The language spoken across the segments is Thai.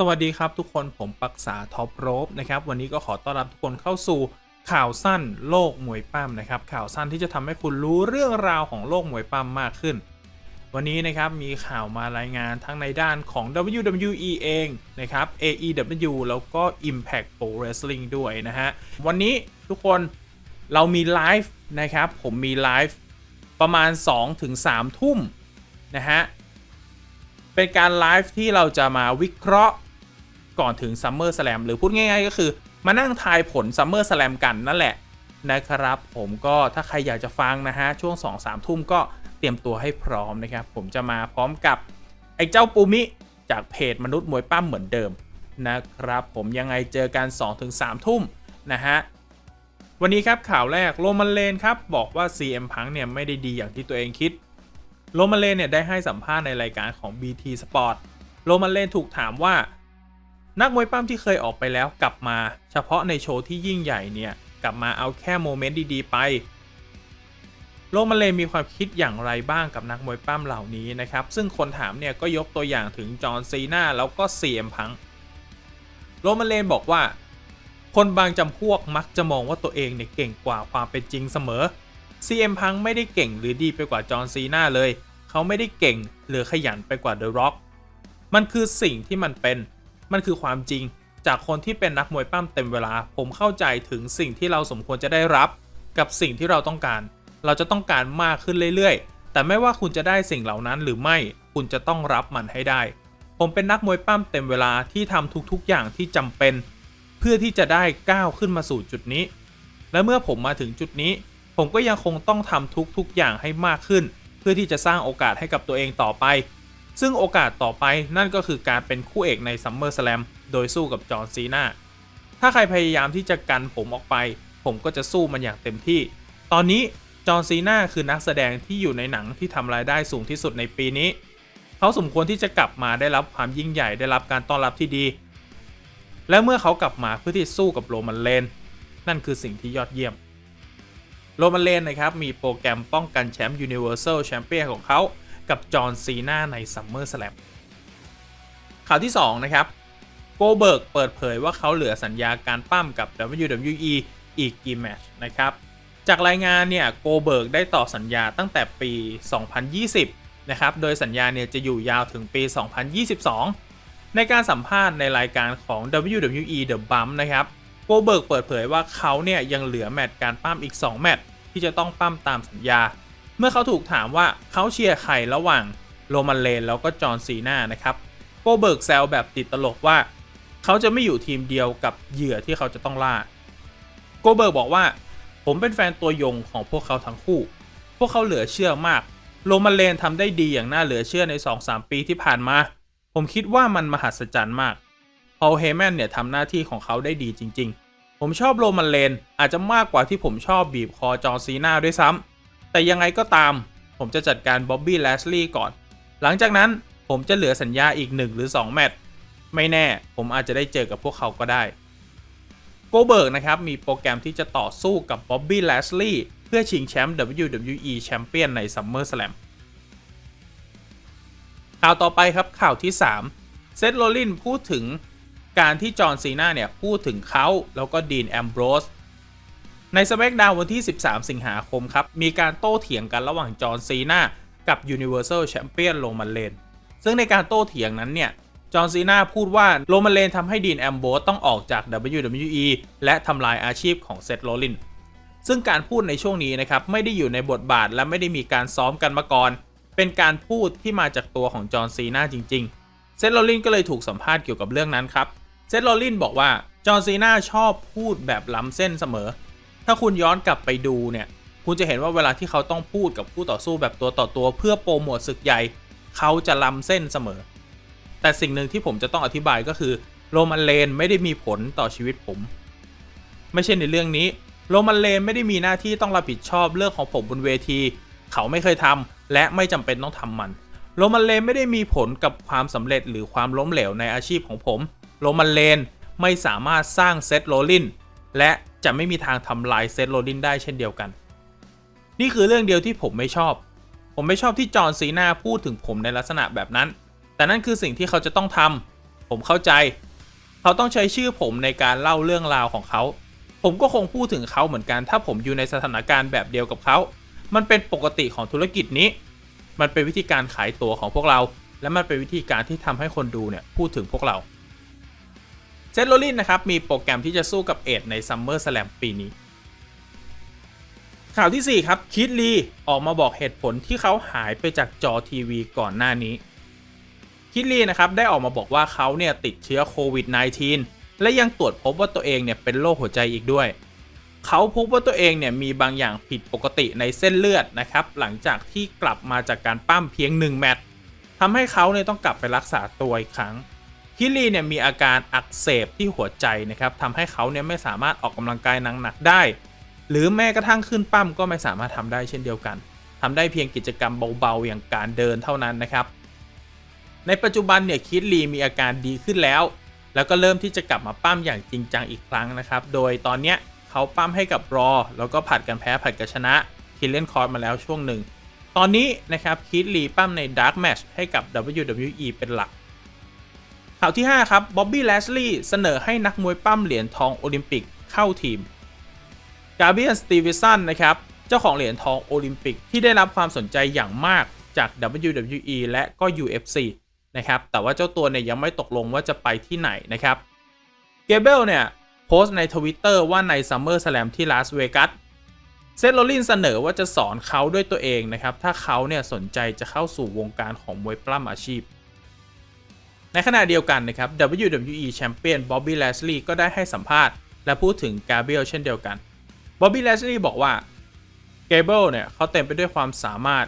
สวัสดีครับทุกคนผมปักษาท็อปโรบนะครับวันนี้ก็ขอต้อนรับทุกคนเข้าสู่ข่าวสั้นโลกมวยปั้มนะครับข่าวสั้นที่จะทำให้คุณรู้เรื่องราวของโลกมวยปั้มมากขึ้น วันนี้นะครับมีข่าวมารายงานทั้งในด้านของ WWE เองนะครับ AEW แล้วก็ Impact Pro Wrestling ด้วยนะฮะวันนี้ทุกคนเรามีไลฟ์นะครับผมมีไลฟ์ประมาณ 2-3 ทุ่มนะฮะเป็นการไลฟ์ที่เราจะมาวิเคราะห์ ก่อนถึง Summer Slam หรือพูดง่ายๆ ก็คือ มานั่งทายผล Summer Slam กันนั่นแหละนะครับ ผมก็ถ้าใครอยากจะฟังนะฮะ ช่วง 2-3ทุ่มก็เตรียมตัวให้พร้อมนะครับ ผมจะมาพร้อมกับ ไอ้เจ้าปูมิ จากเพจมนุษย์มวยปั้มเหมือนเดิมนะครับ ผมยังไงเจอกัน 2-3ทุ่มนะฮะวันนี้ครับข่าวแรกโรมันเลนครับบอกว่า CM Punk เนี่ยไม่ได้ดีอย่างที่ตัวเองคิดโรมันเลนเนี่ยได้ให้สัมภาษณ์ในรายการของ BT Sport โรมันเลนถูกถามว่า นักมวยปั้มที่เคยออกไปแล้วกลับมา เฉพาะในโชว์ที่ยิ่งใหญ่เนี่ย กลับมาเอาแค่โมเมนต์ดีๆไปโรมันเลมีความคิดอย่างไรบ้างกับนักมวยปั้มเหล่านี้นะครับ ซึ่งคนถามเนี่ยก็ยกตัวอย่างถึงจอห์นซีนาแล้วก็เซียมพังโรมันเลนบอกว่า คนบางจำพวกมักจะมองว่าตัวเองเนี่ยเก่งกว่าความเป็นจริงเสมอ CM พังไม่ได้เก่งหรือดีไปกว่าจอห์นซีนาเลย เขาไม่ได้เก่งหรือขยันไปกว่าเดอะร็อกมันคือสิ่งที่มันเป็น มันคือความจริง จากคนที่เป็นนักมวยปั้มเต็มเวลา ผมเข้าใจถึงสิ่งที่เราสมควรจะได้รับ กับสิ่งที่เราต้องการ เราจะต้องการมากขึ้นเรื่อยๆ แต่ไม่ว่าคุณจะได้สิ่งเหล่านั้นหรือไม่คุณจะต้องรับมันให้ได้ ผมเป็นนักมวยปั้มเต็มเวลาที่ทำทุกๆอย่างที่จำเป็น เพื่อที่จะได้ก้าวขึ้นมาสู่จุดนี้ และเมื่อผมมาถึงจุดนี้ ผมก็ยังคงต้องทำทุกๆอย่างให้มากขึ้น เพื่อที่จะสร้างโอกาสให้กับตัวเองต่อไป ซึ่งโอกาสต่อไปนั่นก็คือการเป็นคู่เอกใน Summer Slam โดยสู้กับจอห์นซีนาถ้าใครพยายามที่จะกันผมออกไป ผมก็จะสู้มันอย่างเต็มที่ ตอนนี้จอห์นซีนาคือนักแสดงที่อยู่ในหนังที่ทำรายได้สูงที่สุดในปีนี้ เขาสมควรที่จะกลับมาได้รับความยิ่งใหญ่ได้รับการต้อนรับที่ดี และเมื่อเขากลับมาเพื่อที่สู้กับโรมันเลนนั่นคือสิ่งที่ยอดเยี่ยมโรมันเลนนะครับมีโปรแกรมป้องกันแชมป์ Universal Champion ของเขา กับจอห์นซีนาใน Summer Slam ข่าวที่ 2 นะครับโกเบิร์กเปิดเผยว่าเขาเหลือสัญญาการปั้มกับ WWE อีกกี่แมตช์นะครับ จากรายงานเนี่ยโกเบิร์กได้ต่อสัญญาตั้งแต่ปี 2020 นะครับ โดยสัญญาเนี่ยจะอยู่ยาวถึงปี 2022 ในการสัมภาษณ์ในรายการของ WWE The Bump นะครับโกเบิร์กเปิดเผยว่าเขาเนี่ยยังเหลือแมตช์การปั้มอีก 2 แมตช์ที่จะต้องปั้มตามสัญญา เมื่อเขาถูกถามว่าเขาเชียร์ใครระหว่างโรมันเลนแล้วก็จอห์นซีนานะครับโกเบิร์กแซวแบบติดตลกว่าเขาจะไม่อยู่ทีมเดียวกับเหยื่อที่เขาจะต้องล่าโกเบิร์กบอกว่า ผมเป็นแฟนตัวยงของพวกเขาทั้งคู่ พวกเขาเหลือเชื่อมากโรมันเลนทำได้ดีอย่างน่าเหลือเชื่อใน 2-3 ปีที่ผ่านมา ผมคิดว่ามันมหัศจรรย์มากพอลเฮแมนเนี่ยทำหน้าที่ของเขาได้ดีจริง ๆ ผมชอบโรมันเลนอาจจะมากกว่าที่ผมชอบบีบคอจอซีนาด้วยซ้ำ แต่ยังไงก็ตาม ผมจะจัดการบ๊อบบี้แลชลีย์ก่อน หลังจากนั้นผมจะเหลือสัญญาอีก 1 หรือ 2 แมตช์ไม่แน่ผมอาจจะได้เจอกับพวกเขาก็ได้โกเบิร์กนะครับมีโปรแกรมที่จะต่อสู้กับบ๊อบบี้แลชลีย์เพื่อชิงแชมป์ WWE Champion ใน Summer Slam ข่าวต่อไปครับข่าวที่ 3 เซธโรลลินพูดถึงการที่จอห์นซีนาเนี่ยพูดถึงเขาแล้วก็ดีนแอมโบรส ในส m ม c ดาววันที่ 13 สิงหาคมครับ มีการโต้เถียงกันระหว่างจอห์นซีนากับ Universal Champion โรมันเลนซึ่งในการโต้เถียงนั้นเนี่ย จอห์นซีนาพูดว่าโรมันเลนทำให้ดีนแอมโบสต้องออกจาก WWE และทำลายอาชีพของเซธโรลลิน ซึ่งการพูดในช่วงนี้นะครับ ไม่ได้อยู่ในบทบาทและไม่ได้มีการซ้อมกันมาก่อน เป็นการพูดที่มาจากตัวของจอห์นซีนาจริงๆ เซธโรลลินก็เลยถูกสัมภาษณ์เกี่ยวกับเรื่องนั้นครับ เซธโรลลินบอกว่าจอห์นซีนาชอบพูดแบบล้ำเส้นเสมอ ถ้าคุณย้อนกลับไปดูเนี่ย คุณจะเห็นว่าเวลาที่เขาต้องพูดกับคู่ต่อสู้แบบตัวต่อตัว เพื่อโปรโมทศึกใหญ่ เขาจะล้ำเส้นเสมอ แต่สิ่งหนึ่งที่ผมจะต้องอธิบายก็คือโรมันเลนไม่ได้มีผลต่อชีวิตผม ไม่ใช่ในเรื่องนี้โรมันเลนไม่ได้มีหน้าที่ต้องรับผิดชอบเรื่องของผมบนเวที เขาไม่เคยทำและไม่จำเป็นต้องทำมันโรมันเลนไม่ได้มีผลกับความสำเร็จหรือความล้มเหลวในอาชีพของผมโรมันเลนไม่สามารถสร้างเซตโรลินและ จะไม่มีทางทำลายเซตโรลินได้เช่นเดียวกัน นี่คือเรื่องเดียวที่ผมไม่ชอบ ผมไม่ชอบที่จอห์นซีนาพูดถึงผมในลักษณะแบบนั้น แต่นั่นคือสิ่งที่เขาจะต้องทำผมเข้าใจ เขาต้องใช้ชื่อผมในการเล่าเรื่องราวของเขา ผมก็คงพูดถึงเขาเหมือนกัน ถ้าผมอยู่ในสถานการณ์แบบเดียวกับเขา มันเป็นปกติของธุรกิจนี้ มันเป็นวิธีการขายตั๋วของพวกเรา และมันเป็นวิธีการที่ทำให้คนดูเนี่ยพูดถึงพวกเรา เซตโรลินนะครับมีโปรแกรมที่จะสู้กับเอ็ดในซัมเมอร์สแลมปีนี้ ข่าวทีสี่ 4 ครับคิดลีออกมาบอกเหตุผลที่เขาหายไปจากจอทีวีก่อนหน้านี้ คิดลีนะครับได้ออกมาบอกว่าเขาเนี่ยติดเชื้อโควิด -19 และยังตรวจพบว่าตัวเองเนี่ยเป็นโรคหัวใจอีกด้วยเขาพบว่าตัวเองเนี่ยมีบางอย่างผิดปกติในเส้นเลือดนะครับ หลังจากที่กลับมาจากการปั้มเพียง 1 แมตช์ทำให้เขาเนี่ยต้องกลับไปรักษาตัวอีกครั้ง คิลีเนี่ยมีอาการอักเสบที่หัวใจนะครับทำให้เขาเนี่ยไม่สามารถออกกำลังกายหนักๆได้ หรือแม้กระทั่งขึ้นปั้มก็ไม่สามารถทำได้เช่นเดียวกันทำได้เพียงกิจกรรมเบาๆ อย่างการเดินเท่านั้นนะครับ ในปัจจุบันเนี่ยคิดลีมีอาการดีขึ้นแล้ว แล้วก็เริ่มที่จะกลับมาปั้มอย่างจริงจังอีกครั้งนะครับ โดยตอนเนี้ยเขาปั้มให้กับรอ แล้วก็ผัดกันแพ้ผัดกันชนะคิลเลนคอร์สมาแล้วช่วงหนึ่ง ตอนนี้นะครับคิดลีปั้มใน Dark Match ให้กับ WWE เป็นหลัก ข่าวที่ 5 ครับบ๊อบบี้แลชลีย์เสนอให้นักมวยปั้มเหรียญทองโอลิมปิกเข้าทีมกาเบียนสตีวิสันนะครับ เจ้าของเหรียญทองโอลิมปิกที่ได้รับความสนใจอย่างมากจาก WWE และก็ UFC นะครับ แต่ว่าเจ้าตัวเนี่ยยังไม่ตกลงว่าจะไปที่ไหนนะครับเกเบลเนี่ยโพสต์ในทวิตเตอร์ว่าใน Summer Slam ที่ลาสเวกัสเซธโรลินเสนอว่าจะสอนเขาด้วยตัวเองนะครับ ถ้าเขาเนี่ยสนใจจะเข้าสู่วงการของมวยปล้ำอาชีพ ในขณะเดียวกันนะครับ WWE แชมเปี้ยนบ๊อบบี้แลชลีย์ก็ได้ให้สัมภาษณ์ และพูดถึงกาเบลเช่นเดียวกันบ๊อบบี้แลชลีย์บอกว่าเกเบิลเนี่ยเขาเต็มไปด้วยความสามารถ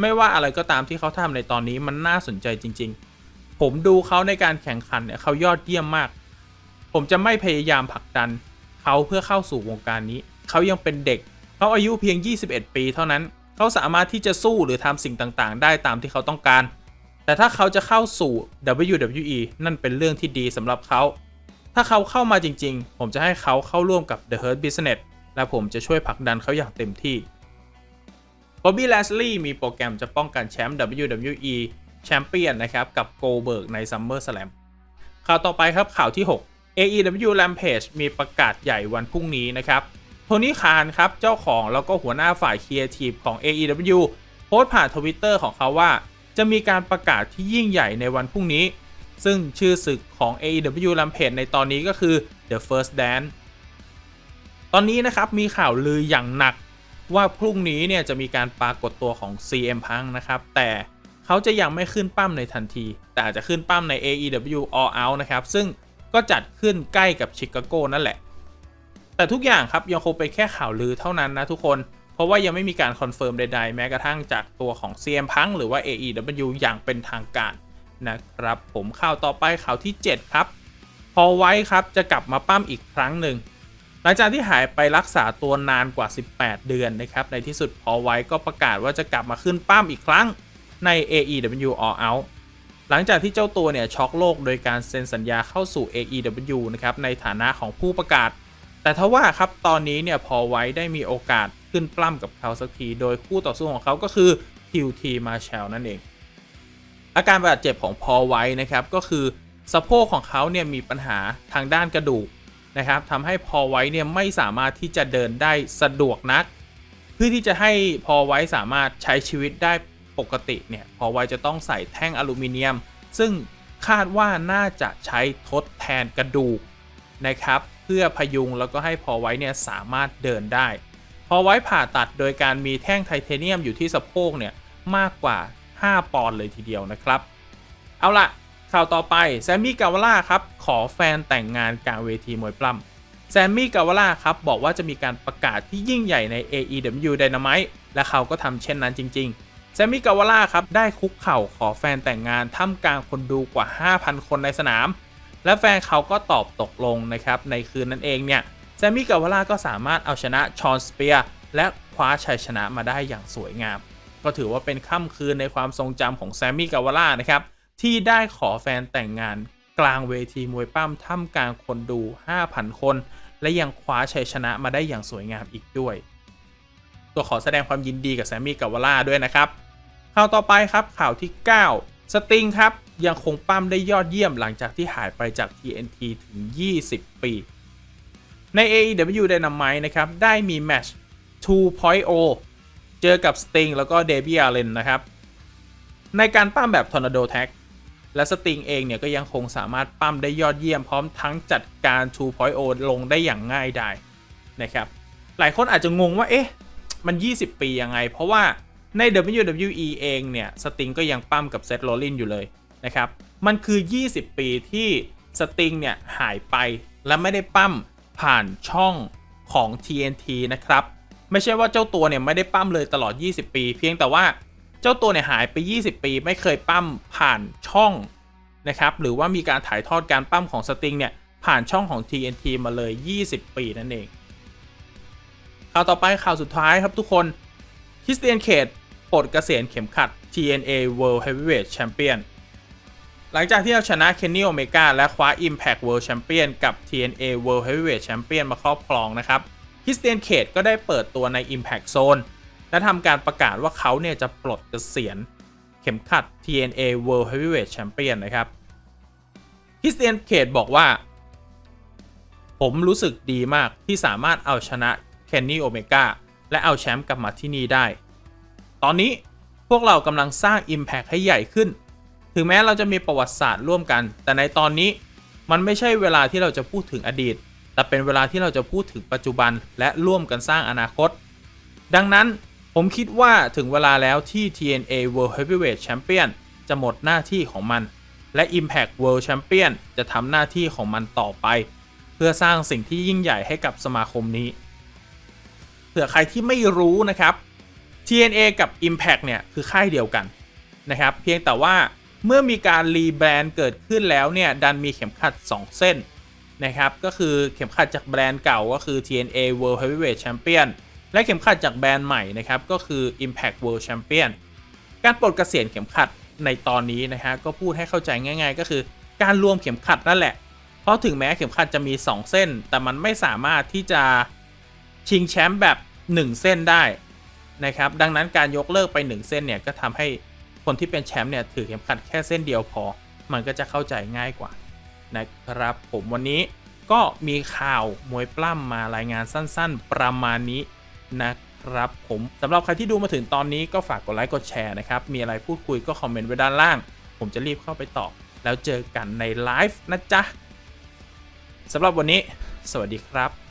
ไม่ว่าอะไรก็ตามที่เขาทำในตอนนี้มันน่าสนใจจริง ๆ ผมดูเขาในการแข่งขันเนี่ยเขายอดเยี่ยมมาก ผมจะไม่พยายามผลักดันเขาเพื่อเข้าสู่วงการนี้ เขายังเป็นเด็ก เขาอายุเพียง 21 ปีเท่านั้น เขาสามารถที่จะสู้หรือทำสิ่งต่างๆ ได้ตามที่เขาต้องการ แต่ถ้าเขาจะเข้าสู่ WWE นั่นเป็นเรื่องที่ดีสำหรับเขา ถ้าเขาเข้ามาจริงๆ ผมจะให้เขาเข้าร่วมกับ The Hurt Business และผมจะช่วยผลักดันเขาอย่างเต็มที่ Bobby Lashley มีโปรแกรมจะป้องกันแชมป์ WWE แชมเปี้ยนนะครับ กับ Goldberg ใน SummerSlam ข่าวต่อไปครับข่าวที่ 6 AEW Rampage มีประกาศใหญ่วันพรุ่งนี้นะครับโทนี่คานครับ เจ้าของแล้วก็หัวหน้าฝ่ายครีเอทีฟของ AEW โพสต์ผ่านทวิตเตอร์ของเขาว่า จะมีการประกาศที่ยิ่งใหญ่ในวันพรุ่งนี้ ซึ่งชื่อศึกของ AEW Rampage ในตอนนี้ก็คือ The First Dance ตอนนี้นะครับมีข่าวลืออย่างหนักว่าพรุ่งนี้เนี่ยจะมีการปรากฏตัวของ CM Punk นะครับ แต่เขาจะยังไม่ขึ้นปั้มในทันที แต่อาจจะขึ้นปั้มใน AEW All Out นะครับ ซึ่งก็จัดขึ้นใกล้กับชิคาโกนั่นแหละ แต่ทุกอย่างครับยังคงเป็นแค่ข่าวลือเท่านั้นนะทุกคน เพราะว่ายังไม่มีการคอนเฟิร์มใดๆ แม้กระทั่งจากตัวของ CM Punk หรือว่า AEW อย่างเป็นทางการนะครับผมข่าวต่อไปข่าวที่ 7 ครับ พอไว้ครับจะกลับมาปั้มอีกครั้งหนึ่งหลังจากที่หายไปรักษาตัวนานกว่า 18 เดือนนะครับในที่สุดพอไว้ก็ประกาศว่าจะกลับมาขึ้นปั้มอีกครั้งใน AEW All Out หลังจากที่เจ้าตัวเนี่ยช็อกโลกโดยการเซ็นสัญญาเข้าสู่ AEW นะครับในฐานะของผู้ประกาศ แต่ทว่าครับตอนนี้เนี่ยพอไว้ได้มีโอกาส ขึ้นปล้ำกับเขาสักที โดยคู่ต่อสู้ของเขาก็คือ QT Marshall นั่นเอง อาการบาดเจ็บของพอไว้นะครับก็คือสะโพกของเขาเนี่ยมีปัญหาทางด้านกระดูกนะครับทำให้พอไว้เนี่ยไม่สามารถที่จะเดินได้สะดวกนัก เพื่อที่จะให้พอไว้สามารถใช้ชีวิตได้ปกติเนี่ยพอไว้จะต้องใส่แท่งอลูมิเนียม ซึ่งคาดว่าน่าจะใช้ทดแทนกระดูกนะครับ เพื่อพยุงแล้วก็ให้พอไว้เนี่ยสามารถเดินได้ พอไว้ผ่าตัดโดยการมีแท่งไทเทเนียมอยู่ที่สะโพกเนี่ยมากกว่า 5 ปอนด์เลยทีเดียวนะครับ เอาละข่าวต่อไปแซมมี่กาวล่าครับขอแฟนแต่งงานกลางเวทีมวยปล้ำแซมมี่กาวล่าครับบอกว่าจะมีการประกาศที่ยิ่งใหญ่ใน AEW Dynamite และเขาก็ทำเช่นนั้นจริง ๆ แซมมี่กาวล่าครับได้คุกเข่าขอแฟนแต่งงานท่ามกลางคนดูกว่า 5,000 คนในสนาม และแฟนเขาก็ตอบตกลงนะครับในคืนนั้นเองเนี่ย แซมมี่กาวล่าก็สามารถเอาชนะชอนสเปียร์และคว้าชัยชนะมาได้อย่างสวยงาม ก็ถือว่าเป็นค่ำคืนในความทรงจำของแซมมี่กาวล่านะครับ ที่ได้ขอแฟนแต่งงานกลางเวทีมวยปั้มท่ามกลางคนดู 5,000 คน และยังคว้าชัยชนะมาได้อย่างสวยงามอีกด้วย ตัวขอแสดงความยินดีกับแซมมี่กาวล่าด้วยนะครับข่าวต่อไปครับข่าวที่ 9 สติงครับยังคงปั้มได้ยอดเยี่ยมหลังจากที่หายไปจาก TNT ถึง 20 ปี ใน AEW Dynamite นะครับ ได้มีแมตช์2.0 เจอกับ Sting แล้วก็ d a b i a l l e n นะครับ ในการปั้มแบบ Tornado Tag และ Sting เองเนี่ยก็ยังคงสามารถปั้มได้ยอดเยี่ยมพร้อมทั้งจัดการ 2.0 ลงได้อย่างง่ายดายนะครับ หลายคนอาจจะงงว่า เอ๊ะ มัน 20 ปียังไง เพราะว่าใน WWE เองเนี่ย สติงก็ยังปั้มกับเซธโรลินอยู่เลยนะครับ มันคือ 20 ปีที่สติงเนี่ยหายไปและไม่ได้ปั้ม ผ่านช่องของ TNT นะครับ ไม่ใช่ว่าเจ้าตัวเนี่ยไม่ได้ปั้มเลยตลอด 20 ปี เพียงแต่ว่าเจ้าตัวเนี่ยหายไป 20 ปี ไม่เคยปั้มผ่านช่องนะครับ หรือว่ามีการถ่ายทอดการปั้มของสติงเนี่ยผ่านช่องของ TNT มาเลย 20 ปีนั่นเองข่าวต่อไปข่าวสุดท้ายครับทุกคนคริสเตียนเคดปลดเกษียณเข็มขัด TNA World Heavyweight Champion หลังจากที่เอาชนะเคนนี่โอเมกาและคว้า Impact World Champion กับ TNA World Heavyweight Champion มาครอบครองนะครับคริสเตียนเคดก็ได้เปิดตัวใน Impact Zone และทำการประกาศว่าเขาเนี่ยจะปลดเกษียณเข็มขัด TNA World Heavyweight Champion นะครับคริสเตียนเคดบอกว่า ผมรู้สึกดีมากที่สามารถเอาชนะเคนนี่โอเมกาและเอาแชมป์กลับมาที่นี่ได้ ตอนนี้พวกเรากำลังสร้าง Impact ให้ใหญ่ขึ้น ถึงแม้เราจะมีประวัติศาสตร์ร่วมกัน แต่ในตอนนี้มันไม่ใช่เวลาที่เราจะพูดถึงอดีต แต่เป็นเวลาที่เราจะพูดถึงปัจจุบันและร่วมกันสร้างอนาคต ดังนั้นผมคิดว่าถึงเวลาแล้วที่ TNA World Heavyweight Champion จะหมดหน้าที่ของมัน และ Impact World Champion จะทำหน้าที่ของมันต่อไป เพื่อสร้างสิ่งที่ยิ่งใหญ่ให้กับสมาคมนี้เผื่อใครที่ไม่รู้นะครับ TNA กับ Impact เนี่ยคือค่ายเดียวกันนะครับ เพียงแต่ว่า เมื่อมีการรีแบรนด์เกิดขึ้นแล้วเนี่ยดันมีเข็มขัด 2 เส้นนะครับก็คือเข็มขัดจากแบรนด์เก่าก็คือ TNA World Heavyweight Champion และเข็มขัดจากแบรนด์ใหม่นะครับก็คือ Impact World Champion การปลดเกษียณเข็มขัดในตอนนี้นะฮะก็พูดให้เข้าใจง่าย ๆ ก็คือการรวมเข็มขัดนั่นแหละ เพราะถึงแม้เข็มขัดจะมี 2 เส้น แต่มันไม่สามารถที่จะชิงแชมป์แบบ 1 เส้นได้นะครับดังนั้นการยกเลิกไป 1 เส้นเนี่ยก็ทำให้ คนที่เป็นแชมป์เนี่ยถือเข็มขัดแค่เส้นเดียวพอ มันก็จะเข้าใจง่ายกว่านะครับ ผมวันนี้ก็มีข่าวมวยปล้ำมารายงานสั้นๆ ประมาณนี้นะครับผมสำหรับใครที่ดูมาถึงตอนนี้ก็ฝากกดไลค์กดแชร์นะครับ มีอะไรพูดคุยก็คอมเมนต์ไว้ด้านล่าง ผมจะรีบเข้าไปตอบแล้วเจอกันในไลฟ์นะจ๊ะสำหรับวันนี้ สวัสดีครับ